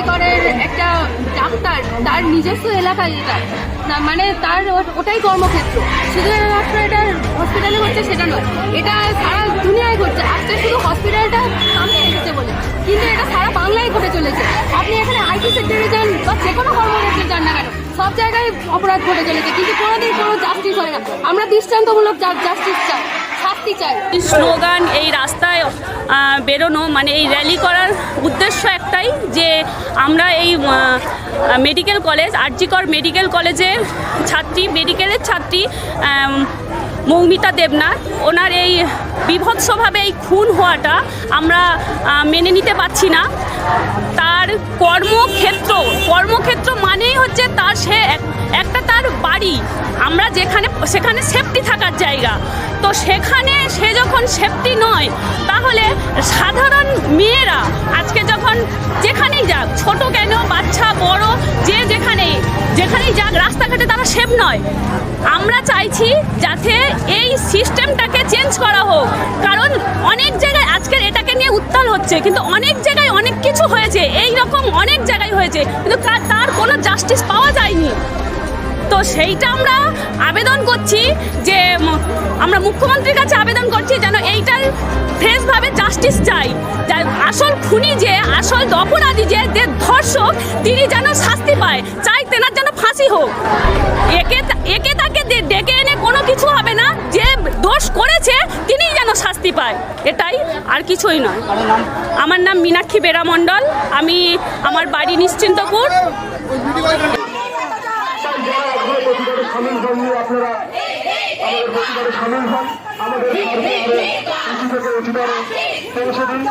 আরজি একটা ডাক্তার তার নিজস্ব এলাকায় এটা। না মানে তার ওটাই কর্মক্ষেত্র। শুধুমাত্র এটা হসপিটালে হচ্ছে সেটা নয়। এটা সারা দুনিয়ায় ঘটছে। আজকে শুধু হসপিটালটা সামনে এসেছে বলে। কিন্তু এটা সারা বাংলায় ঘটে চলেছে। আপনি এখানে আইটি সেক্টরে যান বা যে কোনো কর্মক্ষেত্রে যান না কেন, সব জায়গায় অপরাধ ঘটে চলেছে। কিন্তু কোনোদিন কোনো জাস্টিস হয় না। আমরা দৃষ্টান্তমূলক জাস্টিস চাই, শাস্তি চাই। স্লোগান এই রাস্তায় বেরোনো মানে এই র্যালি করার উদ্দেশ্য একটাই যে আমরা এই মেডিকেল কলেজ আরজিকর মেডিকেল কলেজের ছাত্রী মেডিকেলের ছাত্রী মৌমিতা দেবনাথ, ওনার এই বিভৎসভাবে এই খুন হওয়াটা আমরা মেনে নিতে পারছি না। তার কর্মক্ষেত্র কর্মক্ষেত্র মানেই হচ্ছে তার সে এক- একটা তার বাড়ি। আমরা যেখানে, সেখানে সেফটি থাকার জায়গা। তো সেখানে সে যখন সেফটি নয়, তাহলে সাধারণ মেয়েরা রাস্তাঘাটে তারা সেম নয়। আমরা চাইছি যাতে এই সিস্টেমটাকে চেঞ্জ করা হোক। কারণ অনেক জায়গায় আজকের এটাকে নিয়ে উত্তাল হচ্ছে, কিন্তু অনেক জায়গায় অনেক কিছু হয়েছে এই রকম অনেক জায়গায় হয়েছে, কিন্তু তার কোনো জাস্টিস পাওয়া যায়নি। তো সেইটা আমরা আবেদন করছি যে আমরা মুখ্যমন্ত্রীর কাছে আবেদন করছি যেন এইটার ফ্রেশভাবে জাস্টিস চাই। আসল খুনি যে, আসল অপরাধী যে যে ধর্ষক, তিনি যেন শাস্তি পায়। চাই তেনার যেন ফাঁসি হোক। একে একে তাকে ডেকে এনে কোনো কিছু হবে না। যে দোষ করেছে, তিনিই যেন শাস্তি পায়। এটাই আর কিছুই নয়। আমার নাম মীনাক্ষী বেরা মণ্ডল। আমি আমার বাড়ি নিশ্চিন্তপুর। সামিল হননি আপনারা। আমাদের পরিবারে সামিল হন। আমাদের উঁচু থেকে উঁচুতর পৌঁছে দিন।